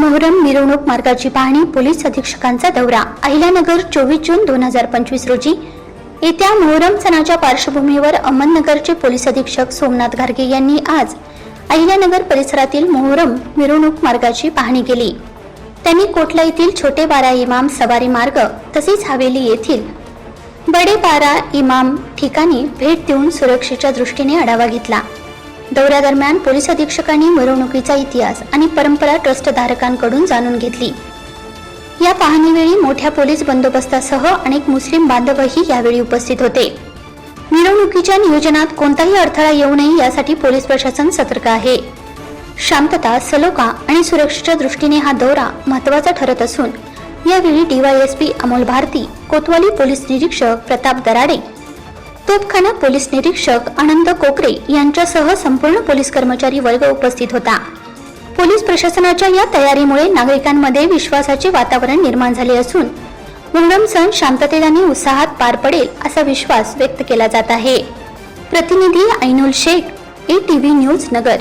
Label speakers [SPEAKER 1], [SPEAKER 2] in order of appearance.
[SPEAKER 1] मोहरम मिरवणूक मार्गाची पाहणी पोलीस अधीक्षकांचा दौरा. अहिल्यानगर चोवीस जून दोन हजार पंचवीस रोजी. येत्या मोहरम सणाच्या पार्श्वभूमीवर अहमदनगरचे पोलीस अधीक्षक सोमनाथ घारगे यांनी आज अहिल्यानगर परिसरातील मोहरम मिरवणूक मार्गाची पाहणी केली. त्यांनी कोटला येथील छोटे बारा इमाम सवारी मार्ग तसेच हवेली येथील बडे बारा इमाम ठिकाणी भेट देऊन सुरक्षेच्या दृष्टीने आढावा घेतला. दौऱ्यादरम्यान पोलीस अधीक्षकांनी मिरवणुकीचा इतिहास आणि परंपरा ट्रस्टधारकांकडून जाणून घेतली. या पाहणीवेळी मोठ्या पोलीस बंदोबस्तासह अनेक मुस्लिम बांधवही यावेळी उपस्थित होते. मिरवणुकीच्या नियोजनात कोणताही अडथळा येऊ नये यासाठी पोलीस प्रशासन सतर्क आहे. शांतता सलोखा आणि सुरक्षेच्या दृष्टीने हा दौरा महत्त्वाचा ठरत असून यावेळी डीवायएसपी अमोल भारती कोतवाली पोलीस निरीक्षक प्रताप दराडे तोपखाना पोलीस निरीक्षक आनंद कोकरे यांच्यासह संपूर्ण पोलीस कर्मचारी वर्ग उपस्थित होता. पोलीस प्रशासनाच्या या तयारीमुळे नागरिकांमध्ये विश्वासाचे वातावरण निर्माण झाले असून मुहरम सण शांततेत आणि उत्साहात पार पडेल असा विश्वास व्यक्त केला जात आहे. प्रतिनिधी Ainul Shaikh A TV news Nagar.